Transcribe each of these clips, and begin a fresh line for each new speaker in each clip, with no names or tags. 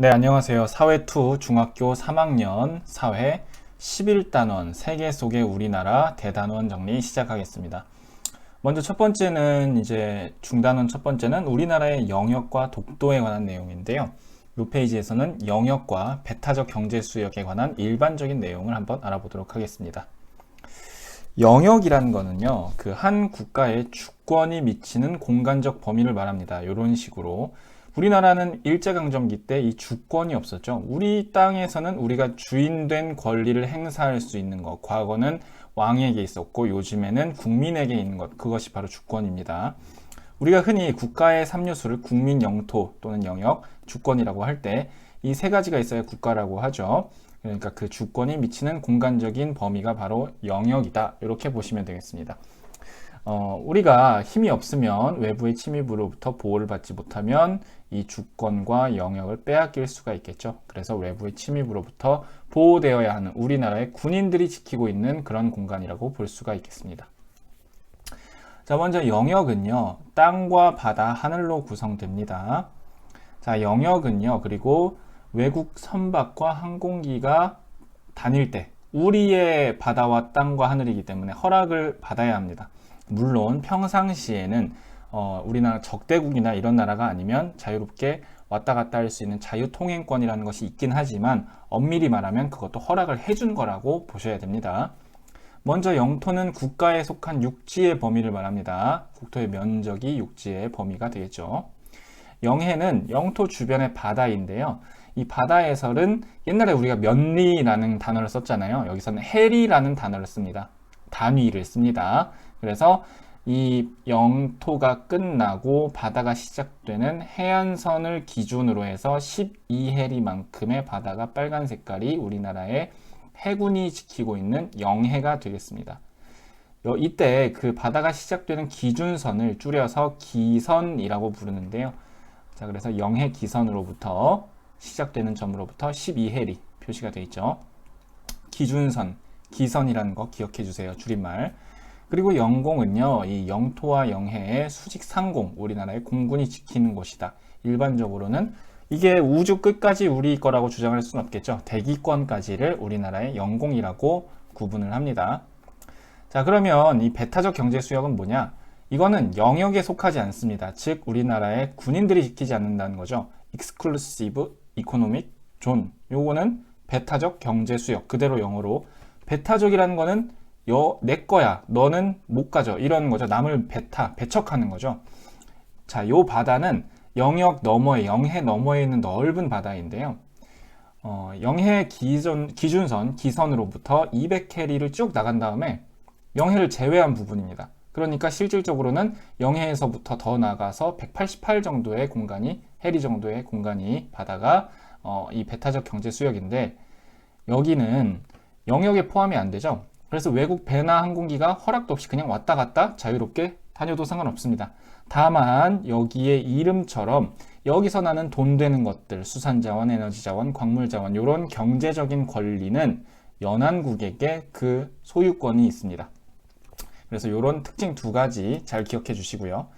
네, 안녕하세요. 사회2 중학교 3학년 사회 11단원 세계 속의 우리나라 대단원 정리 시작하겠습니다. 먼저 첫 번째는 이제 중단원 첫 번째는 우리나라의 영역과 독도에 관한 내용인데요. 이 페이지에서는 영역과 배타적 경제 수역에 관한 일반적인 내용을 한번 알아보도록 하겠습니다. 영역이라는 거는요, 그 한 국가의 주권이 미치는 공간적 범위를 말합니다. 이런 식으로. 우리나라는 일제강점기 때 이 주권이 없었죠. 우리 땅에서는 우리가 주인된 권리를 행사할 수 있는 것. 과거는 왕에게 있었고 요즘에는 국민에게 있는 것. 그것이 바로 주권입니다. 우리가 흔히 국가의 삼요소를 국민 영토 또는 영역, 주권이라고 할 때 이 세 가지가 있어야 국가라고 하죠. 그러니까 그 주권이 미치는 공간적인 범위가 바로 영역이다. 이렇게 보시면 되겠습니다. 어, 우리가 힘이 없으면 외부의 침입으로부터 보호를 받지 못하면 이 주권과 영역을 빼앗길 수가 있겠죠. 그래서 외부의 침입으로부터 보호되어야 하는 우리나라의 군인들이 지키고 있는 그런 공간이라고 볼 수가 있겠습니다. 자, 먼저 영역은요, 땅과 바다, 하늘로 구성됩니다. 자, 영역은요, 그리고 외국 선박과 항공기가 다닐 때 우리의 바다와 땅과 하늘이기 때문에 허락을 받아야 합니다. 물론 평상시에는 어, 우리나라 적대국이나 이런 나라가 아니면 자유롭게 왔다 갔다 할 수 있는 자유통행권이라는 것이 있긴 하지만 엄밀히 말하면 그것도 허락을 해준 거라고 보셔야 됩니다. 먼저 영토는 국가에 속한 육지의 범위를 말합니다. 국토의 면적이 육지의 범위가 되겠죠. 영해는 영토 주변의 바다인데요. 이 바다에서는 옛날에 우리가 면리라는 단어를 썼잖아요. 여기서는 해리라는 단어를 씁니다. 단위를 씁니다. 그래서 이 영토가 끝나고 바다가 시작되는 해안선을 기준으로 해서 12해리만큼의 바다가 빨간 색깔이 우리나라의 해군이 지키고 있는 영해가 되겠습니다. 이때 그 바다가 시작되는 기준선을 줄여서 기선이라고 부르는데요. 자, 그래서 영해 기선으로부터 시작되는 점으로부터 12해리 표시가 되어 있죠. 기준선, 기선이라는 거 기억해 주세요. 줄임말. 그리고 영공은요, 이 영토와 영해의 수직 상공, 우리나라의 공군이 지키는 곳이다. 일반적으로는 이게 우주 끝까지 우리 거라고 주장할 수는 없겠죠. 대기권까지를 우리나라의 영공이라고 구분을 합니다. 자, 그러면 이 배타적 경제 수역은 뭐냐? 이거는 영역에 속하지 않습니다. 즉, 우리나라의 군인들이 지키지 않는다는 거죠. exclusive economic zone. 요거는 배타적 경제 수역. 그대로 영어로. 배타적이라는 거는 여, 내 거야. 너는 못 가져. 이런 거죠. 남을 배타, 배척하는 거죠. 자, 요 바다는 영역 너머에, 영해 너머에 있는 넓은 바다인데요. 어, 영해 기준, 기준선, 기선으로부터 200캐리를 쭉 나간 다음에 영해를 제외한 부분입니다. 그러니까 실질적으로는 영해에서부터 더 나가서 188 정도의 공간이, 해리 정도의 공간이 바다가 어, 이 배타적 경제 수역인데 여기는 영역에 포함이 안 되죠. 그래서 외국 배나 항공기가 허락도 없이 그냥 왔다 갔다 자유롭게 다녀도 상관없습니다. 다만 여기에 이름처럼 여기서 나는 돈 되는 것들, 수산자원, 에너지자원, 광물자원 이런 경제적인 권리는 연안국에게 그 소유권이 있습니다. 그래서 이런 특징 두 가지 잘 기억해 주시고요.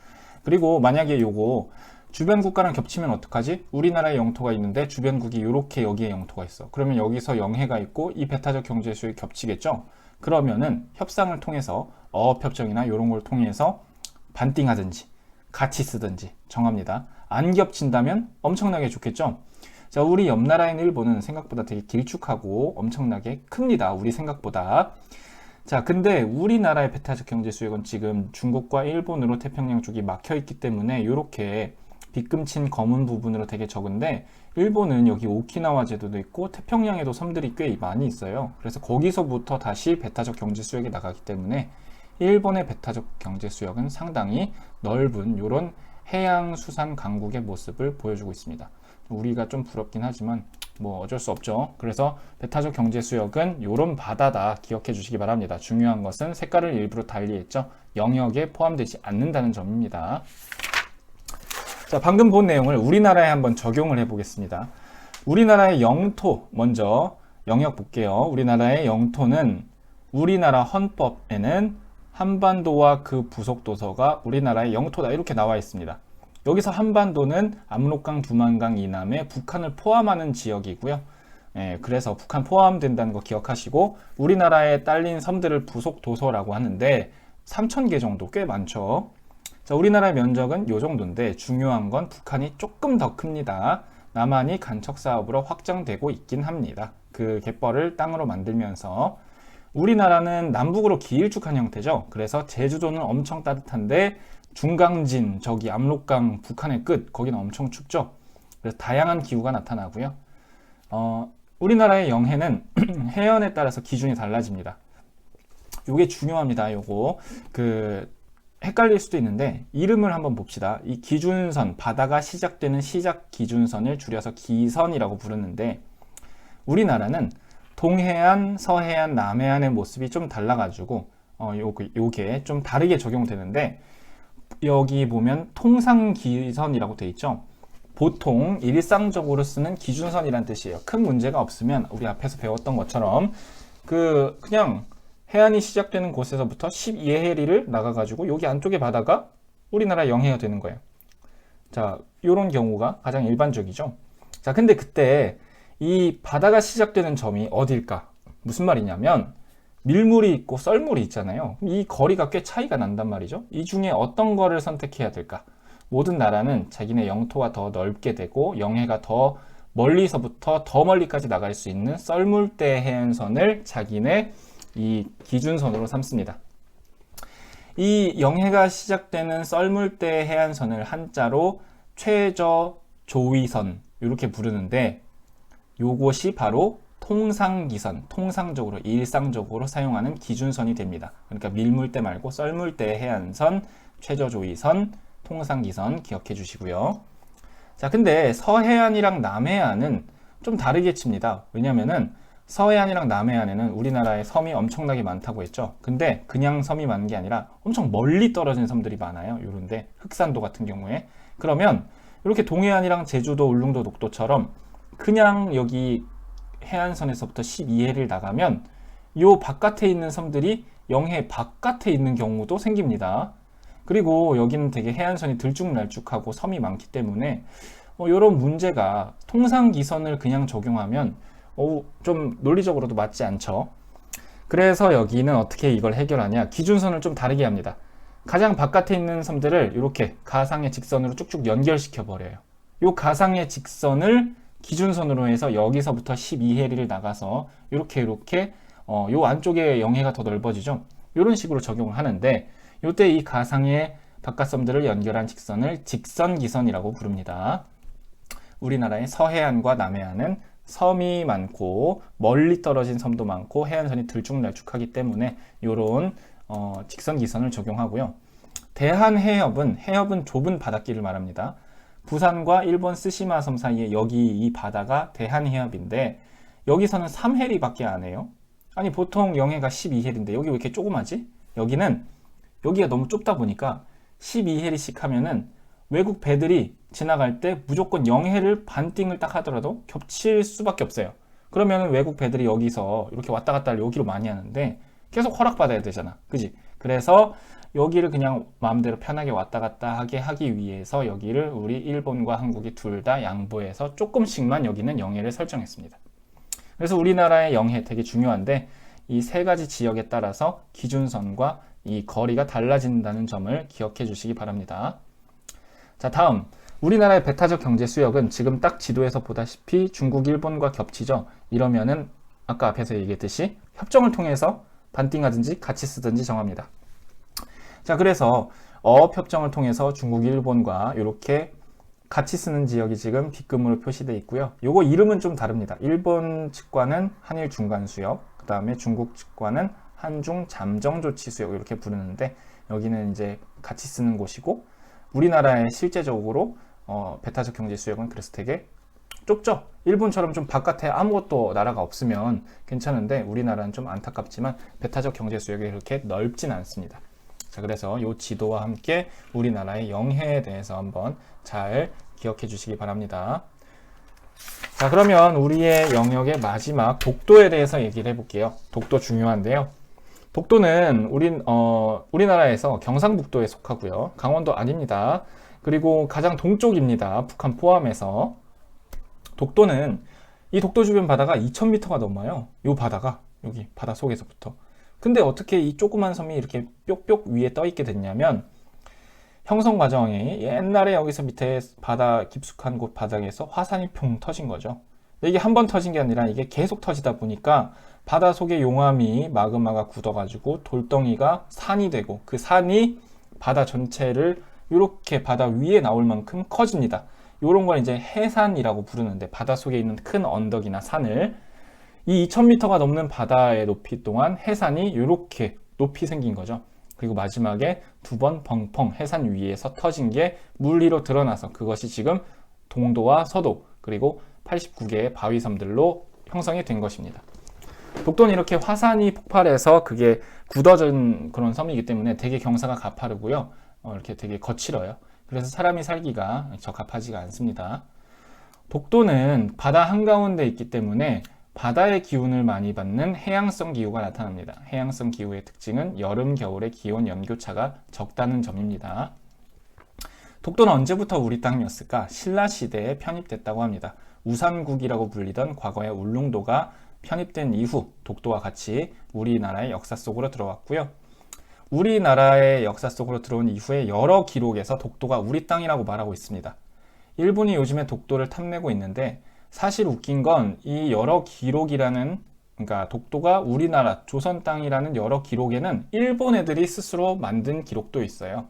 그리고 만약에 요거 주변 국가랑 겹치면 어떡하지? 우리나라의 영토가 있는데 주변국이 이렇게 여기에 영토가 있어. 그러면 여기서 영해가 있고 이 배타적 경제 수역이 겹치겠죠? 그러면은 협상을 통해서 어업 협정이나 이런 걸 통해서 반띵하든지 같이 쓰든지 정합니다. 안 겹친다면 엄청나게 좋겠죠? 자, 우리 옆 나라인 일본은 생각보다 되게 길쭉하고 엄청나게 큽니다. 우리 생각보다. 자, 근데 우리나라의 배타적 경제 수역은 지금 중국과 일본으로 태평양 쪽이 막혀 있기 때문에 이렇게 빗금친 검은 부분으로 되게 적은데 일본은 여기 오키나와 제도도 있고 태평양에도 섬들이 꽤 많이 있어요. 그래서 거기서부터 다시 배타적 경제 수역이 나가기 때문에 일본의 배타적 경제 수역은 상당히 넓은 이런 해양 수산 강국의 모습을 보여주고 있습니다. 우리가 좀 부럽긴 하지만 뭐 어쩔 수 없죠. 그래서 배타적 경제 수역은 이런 바다다 기억해 주시기 바랍니다. 중요한 것은 색깔을 일부러 달리했죠. 영역에 포함되지 않는다는 점입니다. 자, 방금 본 내용을 우리나라에 한번 적용을 해 보겠습니다. 우리나라의 영토 먼저 영역 볼게요. 우리나라의 영토는 우리나라 헌법에는 한반도와 그 부속 도서가 우리나라의 영토다 이렇게 나와 있습니다. 여기서 한반도는 압록강, 두만강 이남에 북한을 포함하는 지역이고요. 예, 그래서 북한 포함된다는 거 기억하시고 우리나라에 딸린 섬들을 부속 도서라고 하는데 3,000개 정도 꽤 많죠. 자, 우리나라의 면적은 요 정도인데 중요한 건 북한이 조금 더 큽니다. 남한이 간척 사업으로 확장되고 있긴 합니다. 그 갯벌을 땅으로 만들면서 우리나라는 남북으로 길쭉한 형태죠. 그래서 제주도는 엄청 따뜻한데 중강진, 저기 압록강, 북한의 끝, 거기는 엄청 춥죠. 그래서 다양한 기후가 나타나고요. 어, 우리나라의 영해는 해연에 따라서 기준이 달라집니다. 요게 중요합니다. 요거 그 헷갈릴 수도 있는데 이름을 한번 봅시다. 이 기준선, 바다가 시작되는 시작 기준선을 줄여서 기선이라고 부르는데 우리나라는 동해안, 서해안, 남해안의 모습이 좀 달라가지고 어, 요, 요게 좀 다르게 적용되는데 여기 보면 통상기선이라고 돼 있죠. 보통 일상적으로 쓰는 기준선이란 뜻이에요. 큰 문제가 없으면 우리 앞에서 배웠던 것처럼 그 그냥 해안이 시작되는 곳에서부터 12해리를 나가가지고 여기 안쪽에 바다가 우리나라 영해가 되는 거예요. 자, 이런 경우가 가장 일반적이죠. 자, 근데 그때 이 바다가 시작되는 점이 어딜까? 무슨 말이냐면 밀물이 있고 썰물이 있잖아요. 이 거리가 꽤 차이가 난단 말이죠. 이 중에 어떤 거를 선택해야 될까? 모든 나라는 자기네 영토가 더 넓게 되고 영해가 더 멀리서부터 더 멀리까지 나갈 수 있는 썰물대 해안선을 자기네 이 기준선으로 삼습니다. 이 영해가 시작되는 썰물대 해안선을 한자로 최저 조위선 이렇게 부르는데 요것이 바로 통상기선, 통상적으로 일상적으로 사용하는 기준선이 됩니다. 그러니까 밀물대 말고 썰물대 해안선, 최저조위선, 통상기선 기억해 주시고요. 자, 근데 서해안이랑 남해안은 좀 다르게 칩니다. 왜냐면은 서해안이랑 남해안에는 우리나라에 섬이 엄청나게 많다고 했죠. 근데 그냥 섬이 많은 게 아니라 엄청 멀리 떨어진 섬들이 많아요. 요런데 흑산도 같은 경우에 그러면 이렇게 동해안이랑 제주도, 울릉도, 녹도처럼 그냥 여기 해안선에서부터 12해를 나가면 요 바깥에 있는 섬들이 영해 바깥에 있는 경우도 생깁니다. 그리고 여기는 되게 해안선이 들쭉날쭉하고 섬이 많기 때문에 어, 이런 문제가 통상 기선을 그냥 적용하면 어, 좀 논리적으로도 맞지 않죠. 그래서 여기는 어떻게 이걸 해결하냐? 기준선을 좀 다르게 합니다. 가장 바깥에 있는 섬들을 이렇게 가상의 직선으로 쭉쭉 연결시켜 버려요. 이 가상의 직선을 기준선으로 해서 여기서부터 12해리를 나가서 이렇게 이렇게 어, 요 안쪽에 영해가 더 넓어지죠. 이런 식으로 적용을 하는데 이때 이 가상의 바깥섬들을 연결한 직선을 직선기선이라고 부릅니다. 우리나라의 서해안과 남해안은 섬이 많고 멀리 떨어진 섬도 많고 해안선이 들쭉날쭉하기 때문에 이런 어, 직선 기선을 적용하고요. 대한해협은 해협은 좁은 바닷길을 말합니다. 부산과 일본 스시마 섬 사이에 여기 이 바다가 대한해협인데 여기서는 3해리밖에 안 해요. 아니 보통 영해가 12해리인데 여기 왜 이렇게 조그마지? 여기는 여기가 너무 좁다 보니까 12해리씩 하면은 외국 배들이 지나갈 때 무조건 영해를 반띵을 딱 하더라도 겹칠 수밖에 없어요. 그러면 외국 배들이 여기서 이렇게 왔다 갔다 여기로 많이 하는데 계속 허락받아야 되잖아. 그지? 그래서 여기를 그냥 마음대로 편하게 왔다 갔다 하게 하기 위해서 여기를 우리 일본과 한국이 둘 다 양보해서 조금씩만 여기는 영해를 설정했습니다. 그래서 우리나라의 영해 되게 중요한데 이 세 가지 지역에 따라서 기준선과 이 거리가 달라진다는 점을 기억해 주시기 바랍니다. 자, 다음. 우리나라의 배타적 경제 수역은 지금 딱 지도에서 보다시피 중국, 일본과 겹치죠. 이러면은 아까 앞에서 얘기했듯이 협정을 통해서 반띵하든지 같이 쓰든지 정합니다. 자, 그래서 어업 협정을 통해서 중국, 일본과 이렇게 같이 쓰는 지역이 지금 빗금으로 표시되어 있고요. 요거 이름은 좀 다릅니다. 일본 측과는 한일 중간 수역, 그 다음에 중국 측과는 한중 잠정 조치 수역 이렇게 부르는데 여기는 이제 같이 쓰는 곳이고 우리나라의 실제적으로 어, 배타적 경제 수역은 그래서 되게 좁죠. 일본처럼 좀 바깥에 아무것도 나라가 없으면 괜찮은데 우리나라는 좀 안타깝지만 배타적 경제 수역이 그렇게 넓진 않습니다. 자, 그래서 이 지도와 함께 우리나라의 영해에 대해서 한번 잘 기억해 주시기 바랍니다. 자, 그러면 우리의 영역의 마지막 독도에 대해서 얘기를 해볼게요. 독도 중요한데요. 독도는 우린, 어, 우리나라에서 경상북도에 속하고요. 강원도 아닙니다. 그리고 가장 동쪽입니다. 북한 포함해서. 독도는 이 독도 주변 바다가 2,000m가 넘어요. 이 바다가 여기 바다 속에서부터. 근데 어떻게 이 조그만 섬이 이렇게 뾱뾱 위에 떠 있게 됐냐면 형성 과정이 옛날에 여기서 밑에 바다 깊숙한 곳 바닥에서 화산이 평 터진 거죠. 이게 한 번 터진 게 아니라 이게 계속 터지다 보니까 바다 속의 용암이 마그마가 굳어가지고 돌덩이가 산이 되고 그 산이 바다 전체를 이렇게 바다 위에 나올 만큼 커집니다. 이런 걸 이제 해산이라고 부르는데 바다 속에 있는 큰 언덕이나 산을 이 2000m가 넘는 바다의 높이 동안 해산이 이렇게 높이 생긴 거죠. 그리고 마지막에 두번 펑펑 해산 위에서 터진 게 물리로 드러나서 그것이 지금 동도와 서도 그리고 89개의 바위섬들로 형성이 된 것입니다. 독도는 이렇게 화산이 폭발해서 그게 굳어진 그런 섬이기 때문에 되게 경사가 가파르고요. 어, 이렇게 되게 거칠어요. 그래서 사람이 살기가 적합하지가 않습니다. 독도는 바다 한가운데 있기 때문에 바다의 기운을 많이 받는 해양성 기후가 나타납니다. 해양성 기후의 특징은 여름, 겨울의 기온 연교차가 적다는 점입니다. 독도는 언제부터 우리 땅이었을까? 신라 시대에 편입됐다고 합니다. 우삼국이라고 불리던 과거의 울릉도가 편입된 이후 독도와 같이 우리나라의 역사 속으로 들어왔고요. 우리나라의 역사 속으로 들어온 이후에 여러 기록에서 독도가 우리 땅이라고 말하고 있습니다. 일본이 요즘에 독도를 탐내고 있는데 사실 웃긴 건 이 여러 기록이라는 그러니까 독도가 우리나라 조선 땅이라는 여러 기록에는 일본 애들이 스스로 만든 기록도 있어요.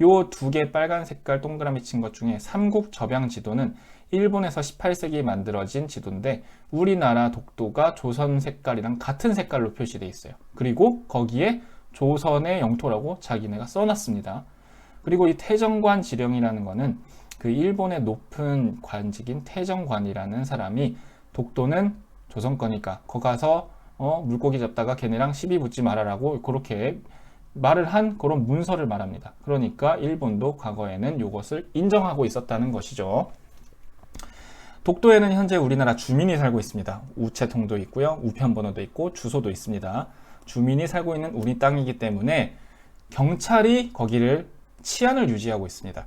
요 두 개 빨간 색깔 동그라미 친 것 중에 삼국 접양 지도는 일본에서 18세기에 만들어진 지도인데 우리나라 독도가 조선 색깔이랑 같은 색깔로 표시되어 있어요. 그리고 거기에 조선의 영토라고 자기네가 써놨습니다. 그리고 이 태정관 지령이라는 거는 그 일본의 높은 관직인 태정관이라는 사람이 독도는 조선 거니까 거 가서 어, 물고기 잡다가 걔네랑 시비 붙지 말아라고 그렇게 말을 한 그런 문서를 말합니다. 그러니까 일본도 과거에는 이것을 인정하고 있었다는 것이죠. 독도에는 현재 우리나라 주민이 살고 있습니다. 우체통도 있고요. 우편번호도 있고 주소도 있습니다. 주민이 살고 있는 우리 땅이기 때문에 경찰이 거기를 치안을 유지하고 있습니다.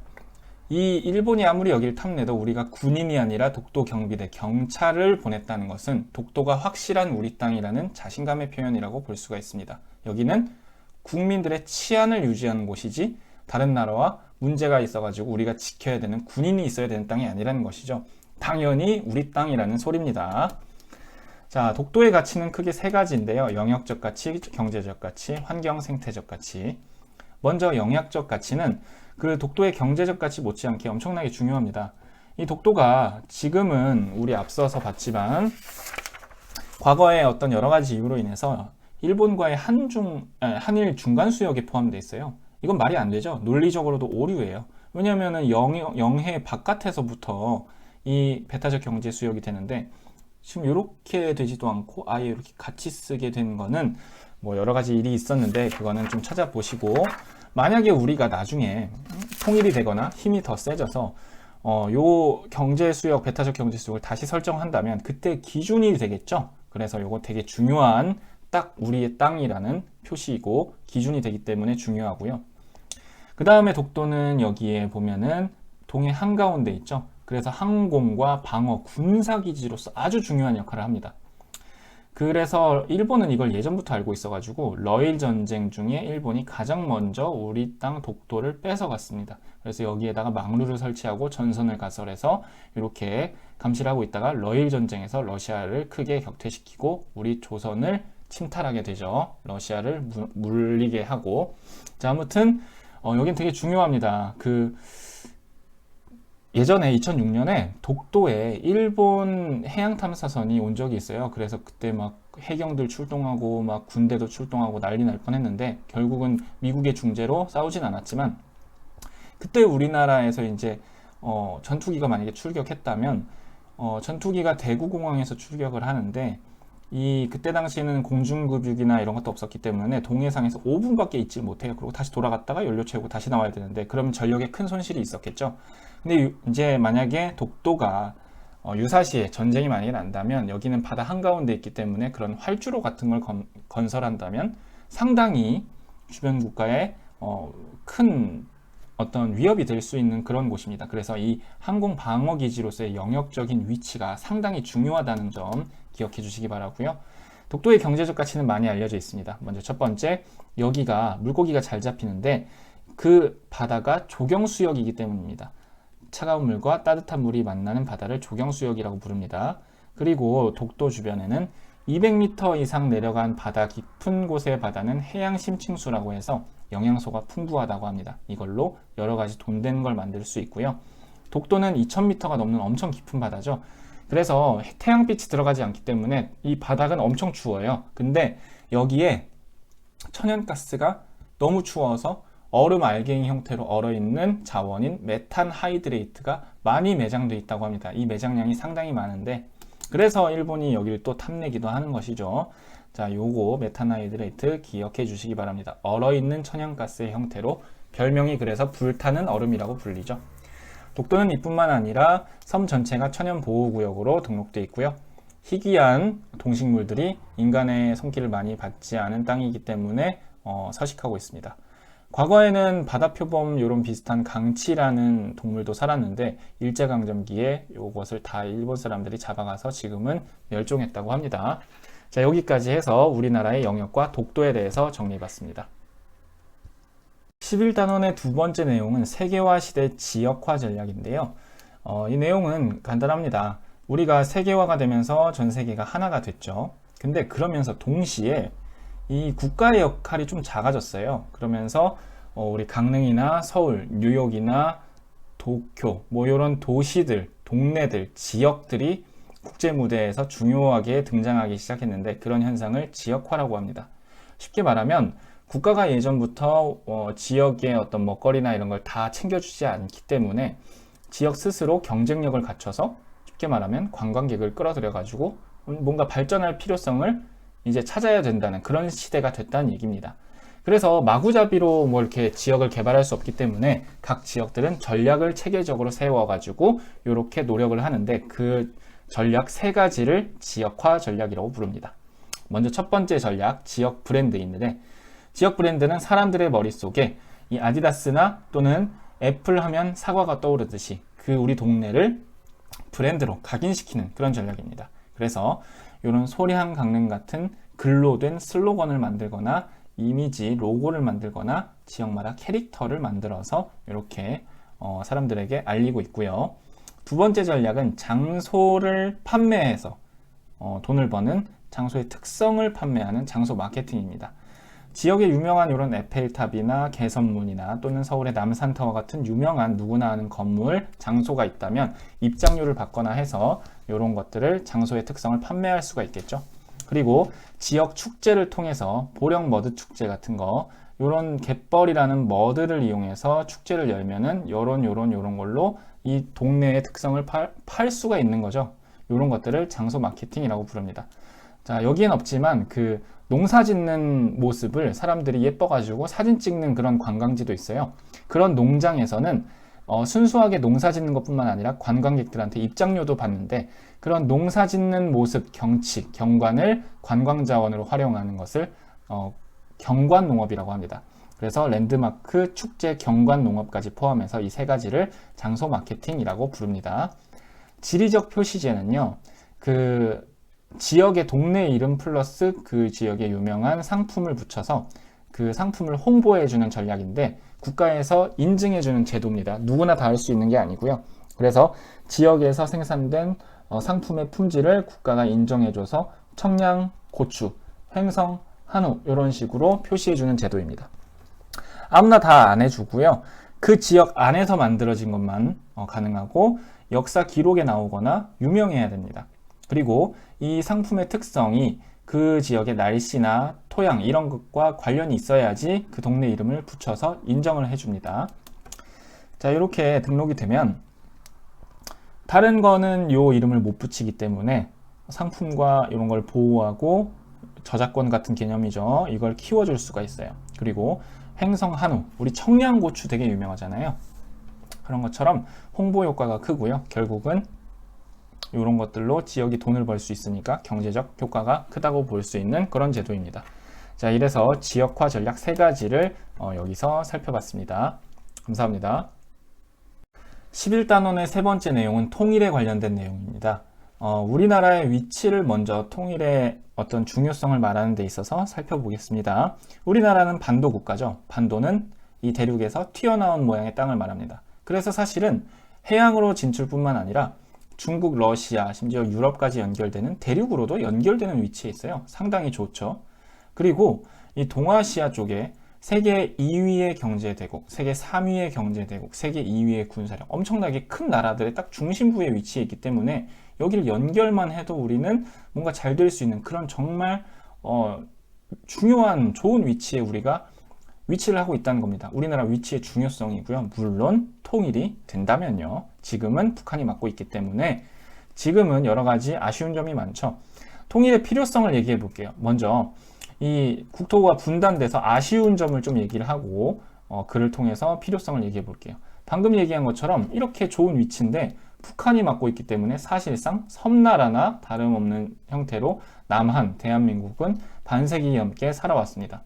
이 일본이 아무리 여기를 탐내도 우리가 군인이 아니라 독도 경비대 경찰을 보냈다는 것은 독도가 확실한 우리 땅이라는 자신감의 표현이라고 볼 수가 있습니다. 여기는 국민들의 치안을 유지하는 곳이지 다른 나라와 문제가 있어가지고 우리가 지켜야 되는 군인이 있어야 되는 땅이 아니라는 것이죠. 당연히 우리 땅이라는 소리입니다. 자, 독도의 가치는 크게 세 가지인데요. 영역적 가치, 경제적 가치, 환경 생태적 가치. 먼저 영역적 가치는 그 독도의 경제적 가치 못지않게 엄청나게 중요합니다. 이 독도가 지금은 우리 앞서서 봤지만 과거에 어떤 여러 가지 이유로 인해서 일본과의 한중 한일 중간 수역에 포함되어 있어요. 이건 말이 안 되죠. 논리적으로도 오류예요. 왜냐하면 영해 바깥에서부터 이 배타적 경제 수역이 되는데 지금 이렇게 되지도 않고 아예 이렇게 같이 쓰게 된 거는 뭐 여러 가지 일이 있었는데 그거는 좀 찾아보시고 만약에 우리가 나중에 통일이 되거나 힘이 더 세져서 어, 요 경제 수역, 배타적 경제 수역을 다시 설정한다면 그때 기준이 되겠죠. 그래서 요거 되게 중요한 딱 우리의 땅이라는 표시이고 기준이 되기 때문에 중요하고요. 그 다음에 독도는 여기에 보면은 동해 한가운데 있죠. 그래서 항공과 방어, 군사기지로서 아주 중요한 역할을 합니다. 그래서 일본은 이걸 예전부터 알고 있어가지고 러일 전쟁 중에 일본이 가장 먼저 우리 땅 독도를 뺏어갔습니다. 그래서 여기에다가 망루를 설치하고 전선을 가설해서 이렇게 감시를 하고 있다가 러일 전쟁에서 러시아를 크게 격퇴시키고 우리 조선을 침탈하게 되죠. 러시아를 물리게 하고 자 아무튼 어, 여긴 되게 중요합니다. 그 예전에 2006년에 독도에 일본 해양 탐사선이 온 적이 있어요. 그래서 그때 막 해경들 출동하고 막 군대도 출동하고 난리 날 뻔했는데 결국은 미국의 중재로 싸우진 않았지만 그때 우리나라에서 이제 어, 전투기가 만약에 출격했다면 어, 전투기가 대구 공항에서 출격을 하는데 이 그때 당시에는 공중급육이나 이런 것도 없었기 때문에 동해상에서 5분밖에 있지 못해요. 그리고 다시 돌아갔다가 연료 채우고 다시 나와야 되는데 그러면 전력에 큰 손실이 있었겠죠. 근데 이제 만약에 독도가 어, 유사시에 전쟁이 만약에 난다면 여기는 바다 한가운데 있기 때문에 그런 활주로 같은 걸 건, 건설한다면 상당히 주변 국가에 어, 큰 어떤 위협이 될 수 있는 그런 곳입니다. 그래서 이 항공 방어 기지로서의 영역적인 위치가 상당히 중요하다는 점 기억해 주시기 바라고요. 독도의 경제적 가치는 많이 알려져 있습니다. 먼저 첫 번째, 여기가 물고기가 잘 잡히는데 그 바다가 조경수역이기 때문입니다. 차가운 물과 따뜻한 물이 만나는 바다를 조경수역이라고 부릅니다. 그리고 독도 주변에는 200m 이상 내려간 바다 깊은 곳의 바다는 해양 심층수라고 해서 영양소가 풍부하다고 합니다. 이걸로 여러 가지 돈 되는 걸 만들 수 있고요. 독도는 2000m가 넘는 엄청 깊은 바다죠. 그래서 태양빛이 들어가지 않기 때문에 이 바닥은 엄청 추워요. 근데 여기에 천연가스가 너무 추워서 얼음 알갱이 형태로 얼어 있는 자원인 메탄 하이드레이트가 많이 매장돼 있다고 합니다. 이 매장량이 상당히 많은데 그래서 일본이 여기를 또 탐내기도 하는 것이죠. 자, 요거 메탄 하이드레이트 기억해 주시기 바랍니다. 얼어 있는 천연가스의 형태로 별명이 그래서 불타는 얼음이라고 불리죠. 독도는 이뿐만 아니라 섬 전체가 천연 보호구역으로 등록돼 있고요. 희귀한 동식물들이 인간의 손길을 많이 받지 않은 땅이기 때문에 어, 서식하고 있습니다. 과거에는 바다표범 이런 비슷한 강치라는 동물도 살았는데 일제강점기에 이것을 다 일본 사람들이 잡아가서 지금은 멸종했다고 합니다. 자 여기까지 해서 우리나라의 영역과 독도에 대해서 정리해봤습니다. 11단원의 두 번째 내용은 세계화 시대 지역화 전략인데요. 어, 이 내용은 간단합니다. 우리가 세계화가 되면서 전 세계가 하나가 됐죠. 근데 그러면서 동시에 이 국가의 역할이 좀 작아졌어요. 그러면서 어, 우리 강릉이나 서울, 뉴욕이나 도쿄, 뭐 이런 도시들, 동네들, 지역들이 국제 무대에서 중요하게 등장하기 시작했는데 그런 현상을 지역화라고 합니다. 쉽게 말하면 국가가 예전부터 어, 지역의 어떤 먹거리나 이런 걸 다 챙겨주지 않기 때문에 지역 스스로 경쟁력을 갖춰서 쉽게 말하면 관광객을 끌어들여 가지고 뭔가 발전할 필요성을 이제 찾아야 된다는 그런 시대가 됐다는 얘기입니다. 그래서 마구잡이로 뭐 이렇게 지역을 개발할 수 없기 때문에 각 지역들은 전략을 체계적으로 세워가지고 이렇게 노력을 하는데 그 전략 세 가지를 지역화 전략이라고 부릅니다. 먼저 첫 번째 전략, 지역 브랜드인데 지역 브랜드는 사람들의 머릿속에 이 아디다스나 또는 애플 하면 사과가 떠오르듯이 그 우리 동네를 브랜드로 각인시키는 그런 전략입니다. 그래서 이런 소리한 강릉 같은 글로 된 슬로건을 만들거나 이미지, 로고를 만들거나 지역마다 캐릭터를 만들어서 이렇게 어, 사람들에게 알리고 있고요. 두 번째 전략은 장소를 판매해서 어, 돈을 버는 장소의 특성을 판매하는 장소 마케팅입니다. 지역에 유명한 이런 에펠탑이나 개선문이나 또는 서울의 남산타워 같은 유명한 누구나 아는 건물, 장소가 있다면 입장료를 받거나 해서 이런 것들을 장소의 특성을 판매할 수가 있겠죠. 그리고 지역 축제를 통해서 보령 머드 축제 같은 거 이런 갯벌이라는 머드를 이용해서 축제를 열면은 요런 요런 요런 걸로 이 동네의 특성을 팔, 팔 수가 있는 거죠. 이런 것들을 장소 마케팅이라고 부릅니다. 자, 여기엔 없지만 그 농사 짓는 모습을 사람들이 예뻐가지고 사진 찍는 그런 관광지도 있어요. 그런 농장에서는 어, 순수하게 농사 짓는 것뿐만 아니라 관광객들한테 입장료도 받는데 그런 농사 짓는 모습, 경치, 경관을 관광 자원으로 활용하는 것을 어, 경관 농업이라고 합니다. 그래서 랜드마크, 축제, 경관 농업까지 포함해서 이 세 가지를 장소 마케팅이라고 부릅니다. 지리적 표시제는요, 그 지역의 동네 이름 플러스 그 지역의 유명한 상품을 붙여서 그 상품을 홍보해주는 전략인데 국가에서 인증해주는 제도입니다. 누구나 다 할 수 있는 게 아니고요. 그래서 지역에서 생산된 어, 상품의 품질을 국가가 인정해줘서 청양, 고추, 횡성, 한우 이런 식으로 표시해주는 제도입니다. 아무나 다 안 해주고요. 그 지역 안에서 만들어진 것만 어, 가능하고 역사 기록에 나오거나 유명해야 됩니다. 그리고 이 상품의 특성이 그 지역의 날씨나 토양 이런 것과 관련이 있어야지 그 동네 이름을 붙여서 인정을 해줍니다. 자 이렇게 등록이 되면 다른 거는 요 이름을 못 붙이기 때문에 상품과 이런 걸 보호하고 저작권 같은 개념이죠. 이걸 키워줄 수가 있어요. 그리고 횡성 한우, 우리 청양고추 되게 유명하잖아요. 그런 것처럼 홍보 효과가 크고요. 결국은 이런 것들로 지역이 돈을 벌 수 있으니까 경제적 효과가 크다고 볼 수 있는 그런 제도입니다. 자, 이래서 지역화 전략 세 가지를 어, 여기서 살펴봤습니다. 감사합니다. 11단원의 세 번째 내용은 통일에 관련된 내용입니다. 어, 우리나라의 위치를 먼저 통일의 어떤 중요성을 말하는 데 있어서 살펴보겠습니다. 우리나라는 반도 국가죠. 반도는 이 대륙에서 튀어나온 모양의 땅을 말합니다. 그래서 사실은 해양으로 진출뿐만 아니라 중국, 러시아, 심지어 유럽까지 연결되는 대륙으로도 연결되는 위치에 있어요. 상당히 좋죠. 그리고 이 동아시아 쪽에 세계 2위의 경제대국, 세계 3위의 경제대국, 세계 2위의 군사력, 엄청나게 큰 나라들의 딱 중심부에 위치해 있기 때문에 여기를 연결만 해도 우리는 뭔가 잘 될 수 있는 그런 정말 어, 중요한 좋은 위치에 우리가 위치를 하고 있다는 겁니다. 우리나라 위치의 중요성이고요. 물론 통일이 된다면요. 지금은 북한이 맡고 있기 때문에 지금은 여러 가지 아쉬운 점이 많죠. 통일의 필요성을 얘기해 볼게요. 먼저 이 국토가 분단돼서 아쉬운 점을 좀 얘기를 하고 어, 글을 통해서 필요성을 얘기해 볼게요. 방금 얘기한 것처럼 이렇게 좋은 위치인데 북한이 맡고 있기 때문에 사실상 섬나라나 다름없는 형태로 남한, 대한민국은 반세기 넘게 살아왔습니다.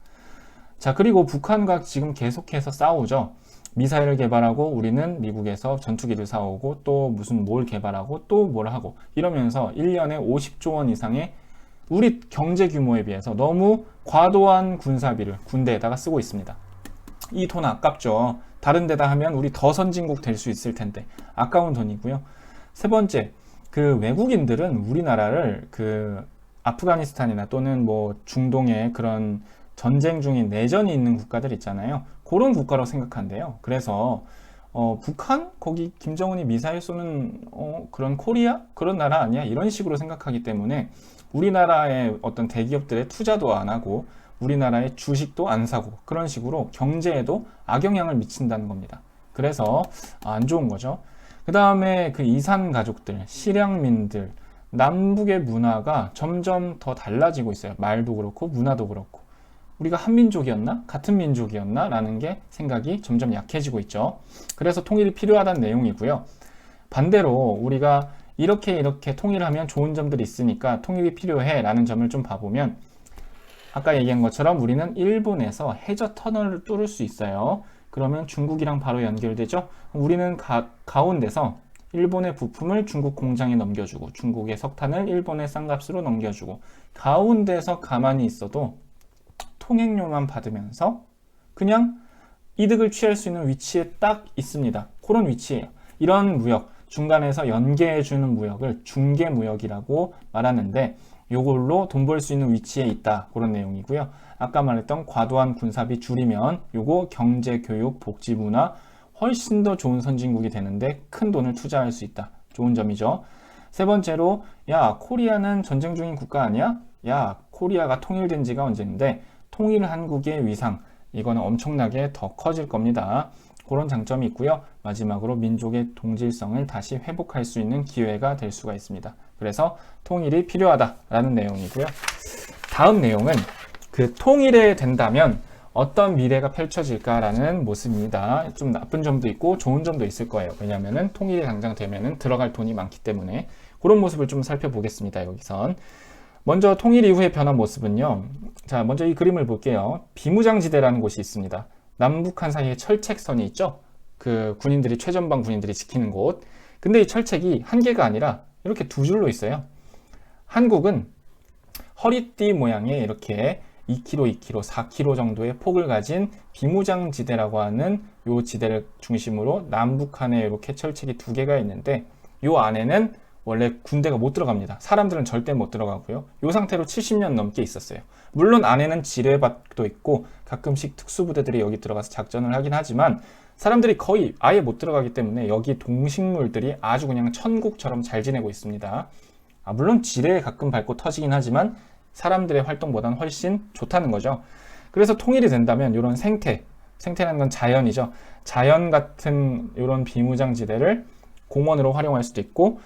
자, 그리고 북한과 지금 계속해서 싸우죠. 미사일을 개발하고 우리는 미국에서 전투기를 사오고 또 무슨 뭘 개발하고 또 뭘 하고 이러면서 1년에 50조 원 이상의 우리 경제 규모에 비해서 너무 과도한 군사비를 군대에다가 쓰고 있습니다. 이 돈 아깝죠. 다른 데다 하면 우리 더 선진국 될 수 있을 텐데 아까운 돈이고요. 세 번째, 그 외국인들은 우리나라를 그 아프가니스탄이나 또는 뭐 중동의 그런 전쟁 중인 내전이 있는 국가들 있잖아요. 그런 국가라고 생각한대요. 그래서 어, 북한 거기 김정은이 미사일 쏘는 어, 그런 코리아 그런 나라 아니야 이런 식으로 생각하기 때문에 우리나라의 어떤 대기업들의 투자도 안 하고 우리나라의 주식도 안 사고 그런 식으로 경제에도 악영향을 미친다는 겁니다. 그래서 안 좋은 거죠. 그 다음에 그 이산 가족들, 실향민들, 남북의 문화가 점점 더 달라지고 있어요. 말도 그렇고 문화도 그렇고. 우리가 한민족이었나? 같은 민족이었나? 라는 게 생각이 점점 약해지고 있죠. 그래서 통일이 필요하다는 내용이고요. 반대로 우리가 이렇게 이렇게 통일하면 좋은 점들이 있으니까 통일이 필요해 라는 점을 좀 봐보면 아까 얘기한 것처럼 우리는 일본에서 해저 터널을 뚫을 수 있어요. 그러면 중국이랑 바로 연결되죠. 우리는 가, 가운데서 일본의 부품을 중국 공장에 넘겨주고 중국의 석탄을 일본의 싼값으로 넘겨주고 가운데서 가만히 있어도 통행료만 받으면서 그냥 이득을 취할 수 있는 위치에 딱 있습니다. 그런 위치예요. 이런 무역, 중간에서 연계해주는 무역을 중개 무역이라고 말하는데 요걸로 돈 벌 수 있는 위치에 있다. 그런 내용이고요. 아까 말했던 과도한 군사비 줄이면 요거 경제, 교육, 복지, 문화 훨씬 더 좋은 선진국이 되는데 큰 돈을 투자할 수 있다. 좋은 점이죠. 세 번째로 야 코리아는 전쟁 중인 국가 아니야? 야 코리아가 통일된 지가 언제인데 통일 한국의 위상 이거는 엄청나게 더 커질 겁니다. 그런 장점이 있고요. 마지막으로 민족의 동질성을 다시 회복할 수 있는 기회가 될 수가 있습니다. 그래서 통일이 필요하다라는 내용이고요. 다음 내용은 그 통일에 된다면 어떤 미래가 펼쳐질까라는 모습입니다. 좀 나쁜 점도 있고 좋은 점도 있을 거예요. 왜냐하면 통일이 당장 되면 들어갈 돈이 많기 때문에 그런 모습을 좀 살펴보겠습니다. 여기선 먼저 통일 이후의 변한 모습은요. 자, 먼저 이 그림을 볼게요. 비무장지대라는 곳이 있습니다. 남북한 사이에 철책선이 있죠. 그 군인들이 최전방 군인들이 지키는 곳. 근데 이 철책이 한 개가 아니라 이렇게 두 줄로 있어요. 한국은 허리띠 모양의 이렇게 2km, 2km, 4km 정도의 폭을 가진 비무장지대라고 하는 요 지대를 중심으로 남북한에 이렇게 철책이 두 개가 있는데 요 안에는 원래 군대가 못 들어갑니다. 사람들은 절대 못 들어가고요. 이 상태로 70년 넘게 있었어요. 물론 안에는 지뢰밭도 있고 가끔씩 특수부대들이 여기 들어가서 작전을 하긴 하지만 사람들이 거의 아예 못 들어가기 때문에 여기 동식물들이 아주 그냥 천국처럼 잘 지내고 있습니다. 아, 물론 지뢰에 가끔 밟고 터지긴 하지만 사람들의 활동보다는 훨씬 좋다는 거죠. 그래서 통일이 된다면 이런 생태, 생태라는 건 자연이죠. 자연 같은 이런 비무장지대를 공원으로 활용할 수도 있고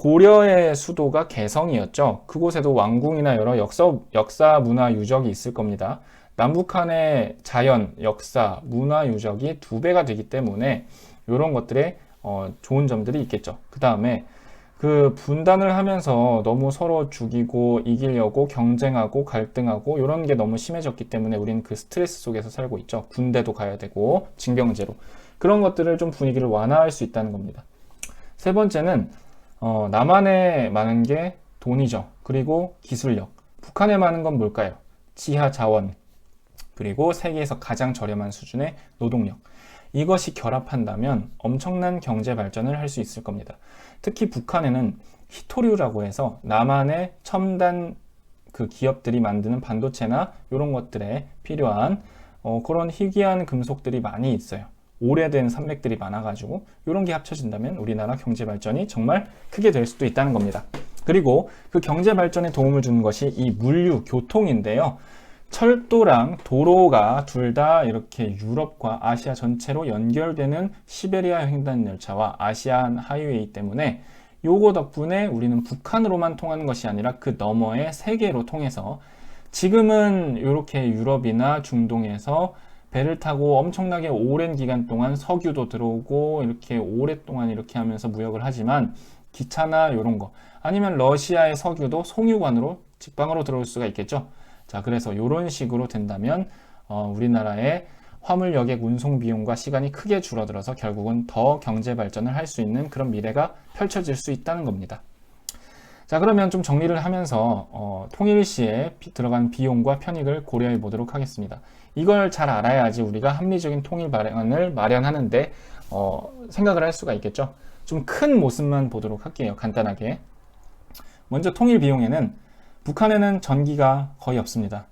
고려의 수도가 개성이었죠. 그곳에도 왕궁이나 여러 역사, 역사 문화 유적이 있을 겁니다. 남북한의 자연, 역사, 문화 유적이 두 배가 되기 때문에 이런 것들에 어, 좋은 점들이 있겠죠. 그 다음에 그 분단을 하면서 너무 서로 죽이고 이기려고 경쟁하고 갈등하고 이런 게 너무 심해졌기 때문에 우리는 그 스트레스 속에서 살고 있죠. 군대도 가야 되고 징병제로. 그런 것들을 좀 분위기를 완화할 수 있다는 겁니다. 세 번째는 어, 남한에 많은 게 돈이죠. 그리고 기술력. 북한에 많은 건 뭘까요? 지하 자원. 그리고 세계에서 가장 저렴한 수준의 노동력. 이것이 결합한다면 엄청난 경제 발전을 할 수 있을 겁니다. 특히 북한에는 히토류라고 해서 남한의 첨단 그 기업들이 만드는 반도체나 이런 것들에 필요한 어, 그런 희귀한 금속들이 많이 있어요. 오래된 산맥들이 많아가지고 이런 게 합쳐진다면 우리나라 경제 발전이 정말 크게 될 수도 있다는 겁니다. 그리고 그 경제 발전에 도움을 주는 것이 이 물류, 교통인데요. 철도랑 도로가 둘 다 이렇게 유럽과 아시아 전체로 연결되는 시베리아 횡단 열차와 아시안 하이웨이 때문에 요거 덕분에 우리는 북한으로만 통하는 것이 아니라 그 너머의 세계로 통해서 지금은 이렇게 유럽이나 중동에서 배를 타고 엄청나게 오랜 기간 동안 석유도 들어오고 이렇게 오랫동안 이렇게 하면서 무역을 하지만 기차나 이런 거 아니면 러시아의 석유도 송유관으로 직방으로 들어올 수가 있겠죠. 자, 그래서 이런 식으로 된다면 어, 우리나라의 화물 여객 운송 비용과 시간이 크게 줄어들어서 결국은 더 경제 발전을 할 수 있는 그런 미래가 펼쳐질 수 있다는 겁니다. 자, 그러면 좀 정리를 하면서 어, 통일 시에 비- 들어간 비용과 편익을 고려해 보도록 하겠습니다. 이걸 잘 알아야지 우리가 합리적인 통일 방안을 마련하는데 어, 생각을 할 수가 있겠죠. 좀 큰 모습만 보도록 할게요. 간단하게. 먼저 통일 비용에는 북한에는 전기가 거의 없습니다.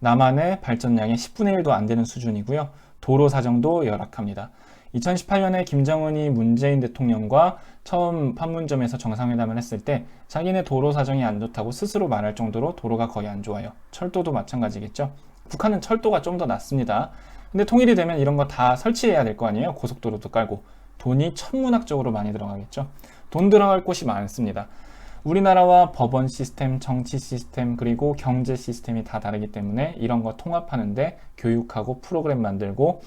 남한의 발전량의 10분의 1도 안 되는 수준이고요. 도로 사정도 열악합니다. 2018년에 김정은이 문재인 대통령과 처음 판문점에서 정상회담을 했을 때 자기네 도로 사정이 안 좋다고 스스로 말할 정도로 도로가 거의 안 좋아요. 철도도 마찬가지겠죠. 북한은 철도가 좀 더 낫습니다. 근데 통일이 되면 이런 거 다 설치해야 될 거 아니에요. 고속도로도 깔고. 돈이 천문학적으로 많이 들어가겠죠. 돈 들어갈 곳이 많습니다. 우리나라와 법원 시스템, 정치 시스템, 그리고 경제 시스템이 다 다르기 때문에 이런 거 통합하는데 교육하고 프로그램 만들고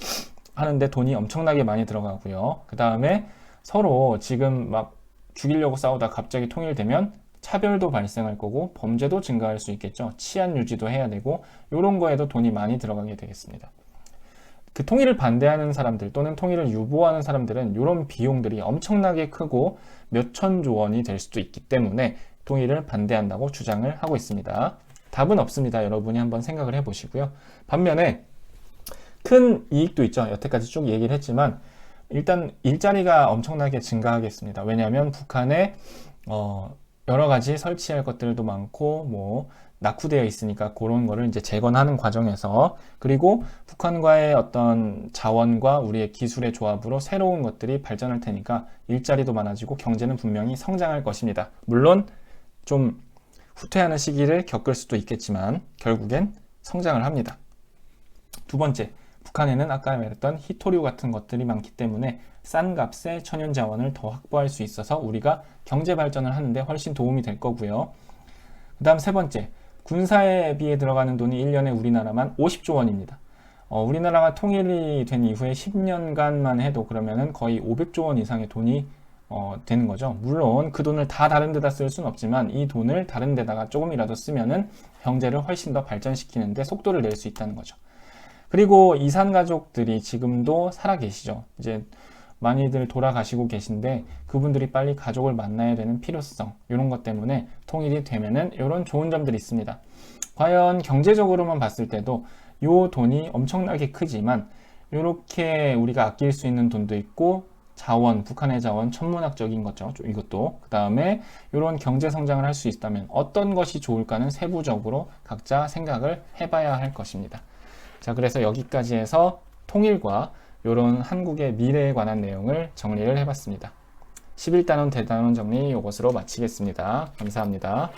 하는데 돈이 엄청나게 많이 들어가고요. 그 다음에 서로 지금 막 죽이려고 싸우다 갑자기 통일되면 차별도 발생할 거고 범죄도 증가할 수 있겠죠. 치안 유지도 해야 되고 이런 거에도 돈이 많이 들어가게 되겠습니다. 그 통일을 반대하는 사람들 또는 통일을 유보하는 사람들은 이런 비용들이 엄청나게 크고 몇천조 원이 될 수도 있기 때문에 통일을 반대한다고 주장을 하고 있습니다. 답은 없습니다. 여러분이 한번 생각을 해보시고요. 반면에 큰 이익도 있죠. 여태까지 쭉 얘기를 했지만 일단 일자리가 엄청나게 증가하겠습니다. 왜냐하면 북한에 어, 여러 가지 설치할 것들도 많고 뭐 낙후되어 있으니까 그런 거를 이제 재건하는 과정에서 그리고 북한과의 어떤 자원과 우리의 기술의 조합으로 새로운 것들이 발전할 테니까 일자리도 많아지고 경제는 분명히 성장할 것입니다. 물론 좀 후퇴하는 시기를 겪을 수도 있겠지만 결국엔 성장을 합니다. 두 번째, 북한에는 아까 말했던 히토류 같은 것들이 많기 때문에 싼 값에 천연 자원을 더 확보할 수 있어서 우리가 경제 발전을 하는데 훨씬 도움이 될 거고요. 그 다음 세 번째, 군사비에 들어가는 돈이 1년에 우리나라만 50조 원입니다. 어, 우리나라가 통일이 된 이후에 10년간만 해도 그러면은 거의 500조 원 이상의 돈이 어, 되는 거죠. 물론 그 돈을 다 다른 데다 쓸 수는 없지만 이 돈을 다른 데다가 조금이라도 쓰면은 경제를 훨씬 더 발전시키는데 속도를 낼 수 있다는 거죠. 그리고 이산 가족들이 지금도 살아 계시죠. 이제 많이들 돌아가시고 계신데 그분들이 빨리 가족을 만나야 되는 필요성 이런 것 때문에 통일이 되면은 이런 좋은 점들이 있습니다. 과연 경제적으로만 봤을 때도 요 돈이 엄청나게 크지만 이렇게 우리가 아낄 수 있는 돈도 있고 자원, 북한의 자원 천문학적인 거죠. 이것도 그 다음에 이런 경제 성장을 할 수 있다면 어떤 것이 좋을까는 세부적으로 각자 생각을 해봐야 할 것입니다. 자, 그래서 여기까지 해서 통일과 이런 한국의 미래에 관한 내용을 정리를 해봤습니다. 11단원 대단원 정리 이것으로 마치겠습니다. 감사합니다.